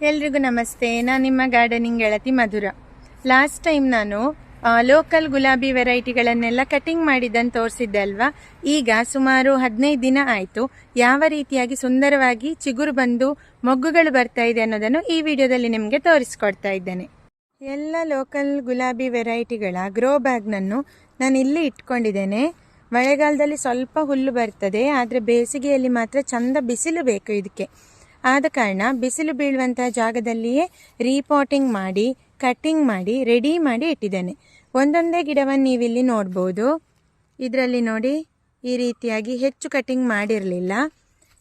ಎಲ್ರಿಗೂ ನಮಸ್ತೆ. ನಾನು ನಿಮ್ಮ ಗಾರ್ಡನಿಂಗ್ ಗೆಳತಿ ಮಧುರ. ಲಾಸ್ಟ್ ಟೈಮ್ ನಾನು ಲೋಕಲ್ ಗುಲಾಬಿ ವೆರೈಟಿಗಳನ್ನೆಲ್ಲ ಕಟಿಂಗ್ ಮಾಡಿದ್ದನ್ನು ತೋರಿಸಿದ್ದೆ ಅಲ್ವಾ? ಈಗ ಸುಮಾರು ಹದಿನೈದು ದಿನ ಆಯಿತು. ಯಾವ ರೀತಿಯಾಗಿ ಸುಂದರವಾಗಿ ಚಿಗುರು ಬಂದು ಮೊಗ್ಗುಗಳು ಬರ್ತಾ ಇದೆ ಅನ್ನೋದನ್ನು ಈ ವಿಡಿಯೋದಲ್ಲಿ ನಿಮಗೆ ತೋರಿಸ್ಕೊಡ್ತಾ ಇದ್ದೇನೆ. ಎಲ್ಲ ಲೋಕಲ್ ಗುಲಾಬಿ ವೆರೈಟಿಗಳ ಗ್ರೋ ಬ್ಯಾಗ್ನನ್ನು ನಾನು ಇಲ್ಲಿ ಇಟ್ಕೊಂಡಿದ್ದೇನೆ. ಮಳೆಗಾಲದಲ್ಲಿ ಸ್ವಲ್ಪ ಹುಲ್ಲು ಬರ್ತದೆ, ಆದರೆ ಬೇಸಿಗೆಯಲ್ಲಿ ಮಾತ್ರ ಚಂದ ಬಿಸಿಲು ಬೇಕು ಇದಕ್ಕೆ. ಆದ ಕಾರಣ ಬಿಸಿಲು ಬೀಳುವಂಥ ಜಾಗದಲ್ಲಿಯೇ ರೀಪಾಟಿಂಗ್ ಮಾಡಿ ಕಟ್ಟಿಂಗ್ ಮಾಡಿ ರೆಡಿ ಮಾಡಿ ಇಟ್ಟಿದ್ದೇನೆ. ಒಂದೊಂದೇ ಗಿಡವನ್ನು ನೀವಿಲ್ಲಿ ನೋಡ್ಬೋದು. ಇದರಲ್ಲಿ ನೋಡಿ, ಈ ರೀತಿಯಾಗಿ ಹೆಚ್ಚು ಕಟಿಂಗ್ ಮಾಡಿರಲಿಲ್ಲ.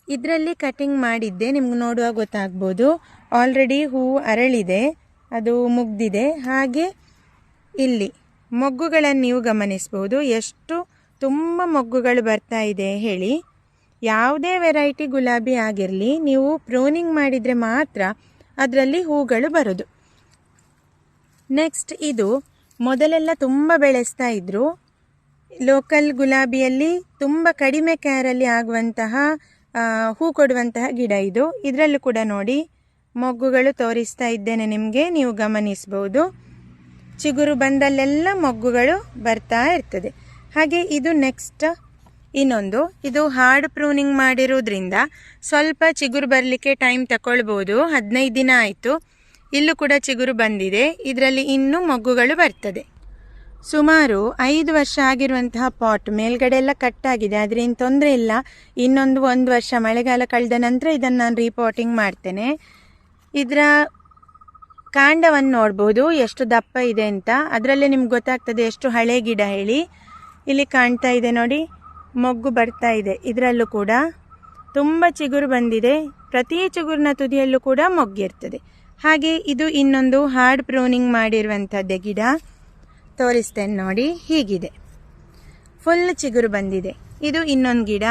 ಇದರಲ್ಲಿ ಕಟಿಂಗ್ ಮಾಡಿದ್ದೆ ನಿಮ್ಗೆ ನೋಡುವಾಗ ಗೊತ್ತಾಗ್ಬೋದು. ಆಲ್ರೆಡಿ ಹೂವು ಅರಳಿದೆ, ಅದು ಮುಗ್ದಿದೆ. ಹಾಗೆ ಇಲ್ಲಿ ಮೊಗ್ಗುಗಳನ್ನು ನೀವು ಗಮನಿಸ್ಬೋದು. ಎಷ್ಟು ತುಂಬ ಮೊಗ್ಗುಗಳು ಬರ್ತಾ ಇದೆ ಹೇಳಿ. ಯಾವುದೇ ವೆರೈಟಿ ಗುಲಾಬಿ ಆಗಿರಲಿ, ನೀವು ಪ್ರೂನಿಂಗ್ ಮಾಡಿದರೆ ಮಾತ್ರ ಅದರಲ್ಲಿ ಹೂಗಳು ಬರೋದು. ನೆಕ್ಸ್ಟ್ ಇದು ಮೊದಲೆಲ್ಲ ತುಂಬ ಬೆಳೆಸ್ತಾ ಇದ್ದರು ಲೋಕಲ್ ಗುಲಾಬಿಯಲ್ಲಿ ತುಂಬ ಕಡಿಮೆ ಕ್ಯಾರಲ್ಲಿ ಆಗುವಂತಹ ಹೂ ಕೊಡುವಂತಹ ಗಿಡ ಇದು. ಇದರಲ್ಲೂ ಕೂಡ ನೋಡಿ, ಮೊಗ್ಗುಗಳು ತೋರಿಸ್ತಾ ಇದ್ದೇನೆ ನಿಮಗೆ, ನೀವು ಗಮನಿಸ್ಬೋದು. ಚಿಗುರು ಬಂದಲ್ಲೆಲ್ಲ ಮೊಗ್ಗುಗಳು ಬರ್ತಾ ಇರ್ತದೆ. ಹಾಗೆ ಇದು ನೆಕ್ಸ್ಟ್ ಇನ್ನೊಂದು, ಇದು ಹಾರ್ಡ್ ಪ್ರೂನಿಂಗ್ ಮಾಡಿರೋದ್ರಿಂದ ಸ್ವಲ್ಪ ಚಿಗುರು ಬರಲಿಕ್ಕೆ ಟೈಮ್ ತಗೊಳ್ಬೋದು ಹದಿನೈದು ದಿನ ಆಯಿತು. ಇಲ್ಲೂ ಕೂಡ ಚಿಗುರು ಬಂದಿದೆ. ಇದರಲ್ಲಿ ಇನ್ನೂ ಮೊಗ್ಗುಗಳು ಬರ್ತದೆ. ಸುಮಾರು ಐದು ವರ್ಷ ಆಗಿರುವಂತಹ ಪಾಟ್ ಮೇಲ್ಗಡೆ ಎಲ್ಲ ಕಟ್ಟಾಗಿದೆ ಆದರೆ ಏನು ತೊಂದರೆ ಇಲ್ಲ. ಇನ್ನೊಂದು ಒಂದು ವರ್ಷ ಮಳೆಗಾಲ ಕಳೆದ ನಂತರ ಇದನ್ನು ನಾನು ರೀಪಾಟಿಂಗ್ ಮಾಡ್ತೇನೆ. ಇದರ ಕಾಂಡವನ್ನು ನೋಡ್ಬೋದು. ಎಷ್ಟು ದಪ್ಪ ಇದೆ ಅಂತ. ಅದರಲ್ಲೇ ನಿಮ್ಗೆ ಗೊತ್ತಾಗ್ತದೆ ಎಷ್ಟು ಹಳೆ ಗಿಡ ಹೇಳಿ. ಇಲ್ಲಿ ಕಾಣ್ತಾ ಇದೆ ನೋಡಿ. ಮೊಗ್ಗು ಬರ್ತಾ ಇದೆ. ಇದರಲ್ಲೂ ಕೂಡ ತುಂಬ ಚಿಗುರು ಬಂದಿದೆ. ಪ್ರತಿ ಚಿಗುರಿನ ತುದಿಯಲ್ಲೂ ಕೂಡ ಮೊಗ್ಗಿರ್ತದೆ ಹಾಗೆ ಇದು ಇನ್ನೊಂದು ಹಾರ್ಡ್ ಪ್ರೂನಿಂಗ್ ಮಾಡಿರುವಂಥದ್ದೇ ಗಿಡ. ತೋರಿಸ್ತೇನೆ ನೋಡಿ, ಹೀಗಿದೆ. ಫುಲ್ ಚಿಗುರು ಬಂದಿದೆ. ಇದು ಇನ್ನೊಂದು ಗಿಡ.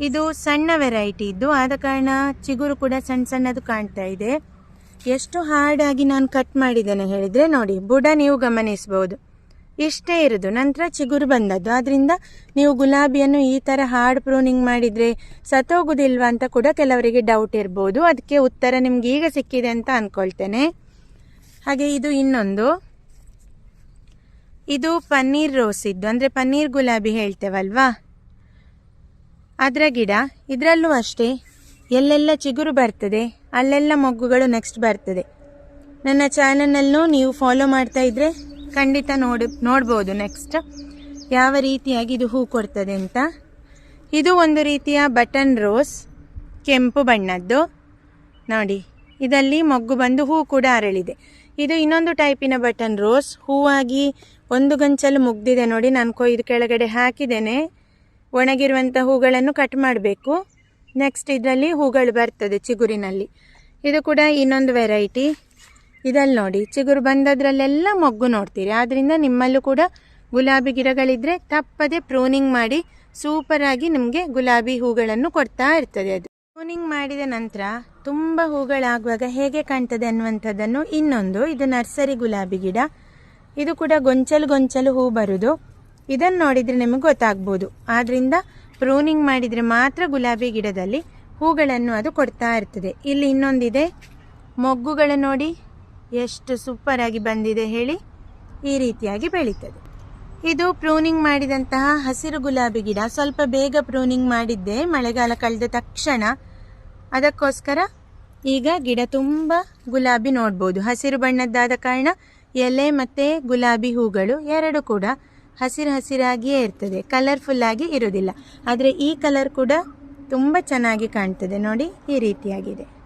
ಇದು ಸಣ್ಣ ವೆರೈಟಿ ಇದ್ದು, ಆದ ಕಾರಣ ಚಿಗುರು ಕೂಡ ಸಣ್ಣ ಸಣ್ಣದು ಕಾಣ್ತಾ ಇದೆ. ಎಷ್ಟು ಹಾರ್ಡಾಗಿ ನಾನು ಕಟ್ ಮಾಡಿದ್ದೇನೆ ಹೇಳಿದರೆ ನೋಡಿ, ಬುಡ ನೀವು ಗಮನಿಸ್ಬೋದು. ಇಷ್ಟೇ ಇರೋದು. ನಂತರ ಚಿಗುರು ಬಂದದ್ದು. ಆದ್ದರಿಂದ ನೀವು ಗುಲಾಬಿಯನ್ನು ಈ ಥರ ಹಾರ್ಡ್ ಪ್ರೂನಿಂಗ್ ಮಾಡಿದರೆ ಸತ್ತೋಗೋದಿಲ್ವ ಅಂತ ಕೂಡ ಕೆಲವರಿಗೆ ಡೌಟ್ ಇರ್ಬೋದು. ಅದಕ್ಕೆ ಉತ್ತರ ನಿಮ್ಗೆ ಈಗ ಸಿಕ್ಕಿದೆ ಅಂತ ಅಂದ್ಕೊಳ್ತೇನೆ ಹಾಗೆ ಇದು ಇನ್ನೊಂದು. ಇದು ಪನ್ನೀರ್ ರೋಸ್ ಇದ್ದು ಅಂದರೆ ಪನ್ನೀರ್ ಗುಲಾಬಿ ಹೇಳ್ತೇವಲ್ವಾ? ಅದರ ಗಿಡ, ಇದರಲ್ಲೂ ಅಷ್ಟೇ. ಎಲ್ಲೆಲ್ಲ ಚಿಗುರು ಬರ್ತದೆ, ಅಲ್ಲೆಲ್ಲ ಮೊಗ್ಗುಗಳು ನೆಕ್ಸ್ಟ್ ಬರ್ತದೆ. ನನ್ನ ಚಾನಲ್ನಲ್ಲೂ ನೀವು ಫಾಲೋ ಮಾಡ್ತಾ ಇದ್ರೆ ಖಂಡಿತ ನೋಡ್, ನೋಡ್ಬೋದು ನೆಕ್ಸ್ಟ್ ಯಾವ ರೀತಿಯಾಗಿ ಇದು ಹೂ ಕೊಡ್ತದೆ ಅಂತ? ಇದು ಒಂದು ರೀತಿಯ ಬಟನ್ ರೋಸ್, ಕೆಂಪು ಬಣ್ಣದ್ದು. ನೋಡಿ, ಇದರಲ್ಲಿ ಮೊಗ್ಗು ಬಂದು ಹೂ ಕೂಡ ಅರಳಿದೆ. ಇದು ಇನ್ನೊಂದು ಟೈಪಿನ ಬಟನ್ ರೋಸ್. ಹೂವಾಗಿ ಒಂದು ಗಂಚಲು ಮುಗ್ದಿದೆ ನೋಡಿ, ನಾನು ಕೊಯ್ದು ಕೆಳಗಡೆ ಹಾಕಿದ್ದೇನೆ. ಒಣಗಿರುವಂಥ ಹೂಗಳನ್ನು ಕಟ್ ಮಾಡಬೇಕು. ನೆಕ್ಸ್ಟ್ ಇದರಲ್ಲಿ ಹೂಗಳು ಬರ್ತದೆ ಚಿಗುರಿನಲ್ಲಿ. ಇದು ಕೂಡ ಇನ್ನೊಂದು ವೆರೈಟಿ ಇದಲ್ಲಿ ನೋಡಿ, ಚಿಗುರು ಬಂದದ್ರಲ್ಲೆಲ್ಲ ಮೊಗ್ಗು ನೋಡ್ತೀರಿ. ಆದ್ದರಿಂದ ನಿಮ್ಮಲ್ಲೂ ಕೂಡ ಗುಲಾಬಿ ಗಿಡಗಳಿದ್ರೆ ತಪ್ಪದೆ ಪ್ರೂನಿಂಗ್ ಮಾಡಿ ಸೂಪರಾಗಿ ನಿಮಗೆ ಗುಲಾಬಿ ಹೂಗಳನ್ನು ಕೊಡ್ತಾ ಇರ್ತದೆ ಅದು. ಪ್ರೂನಿಂಗ್ ಮಾಡಿದ ನಂತರ ತುಂಬ ಹೂಗಳಾಗುವಾಗ ಹೇಗೆ ಕಾಣ್ತದೆ ಅನ್ನುವಂಥದ್ದನ್ನು ಇನ್ನೊಂದು, ಇದು ನರ್ಸರಿ ಗುಲಾಬಿ ಗಿಡ. ಇದು ಕೂಡ ಗೊಂಚಲು ಗೊಂಚಲು ಹೂ ಬರುದು. ಇದನ್ನು ನೋಡಿದರೆ ನಿಮಗೆ ಗೊತ್ತಾಗ್ಬೋದು. ಆದ್ದರಿಂದ ಪ್ರೂನಿಂಗ್ ಮಾಡಿದರೆ ಮಾತ್ರ ಗುಲಾಬಿ ಗಿಡದಲ್ಲಿ ಹೂಗಳನ್ನು ಅದು ಕೊಡ್ತಾ ಇರ್ತದೆ. ಇಲ್ಲಿ ಇನ್ನೊಂದಿದೆ. ಮೊಗ್ಗುಗಳು ನೋಡಿ. ಎಷ್ಟು ಸೂಪರ್ ಆಗಿ ಬಂದಿದೆ ಹೇಳಿ ಈ ರೀತಿಯಾಗಿ ಬೆಳೀತದೆ. ಇದು ಪ್ರೂನಿಂಗ್ ಮಾಡಿದಂತಹ ಹಸಿರು ಗುಲಾಬಿ ಗಿಡ. ಸ್ವಲ್ಪ ಬೇಗ ಪ್ರೂನಿಂಗ್ ಮಾಡಿದ್ದೆ, ಮಳೆಗಾಲ ಕಳೆದ ತಕ್ಷಣ. ಅದಕ್ಕೋಸ್ಕರ ಈಗ ಗಿಡ ತುಂಬ ಗುಲಾಬಿ ನೋಡ್ಬೋದು. ಹಸಿರು ಬಣ್ಣದ್ದಾದ ಕಾರಣ ಎಲೆ ಮತ್ತು ಗುಲಾಬಿ ಹೂಗಳು ಎರಡು ಕೂಡ ಹಸಿರು ಹಸಿರಾಗಿಯೇ ಇರ್ತದೆ. ಕಲರ್ಫುಲ್ಲಾಗಿ ಇರೋದಿಲ್ಲ ಆದರೆ ಈ ಕಲರ್ ಕೂಡ ತುಂಬ ಚೆನ್ನಾಗಿ ಕಾಣ್ತದೆ. ನೋಡಿ, ಈ ರೀತಿಯಾಗಿದೆ.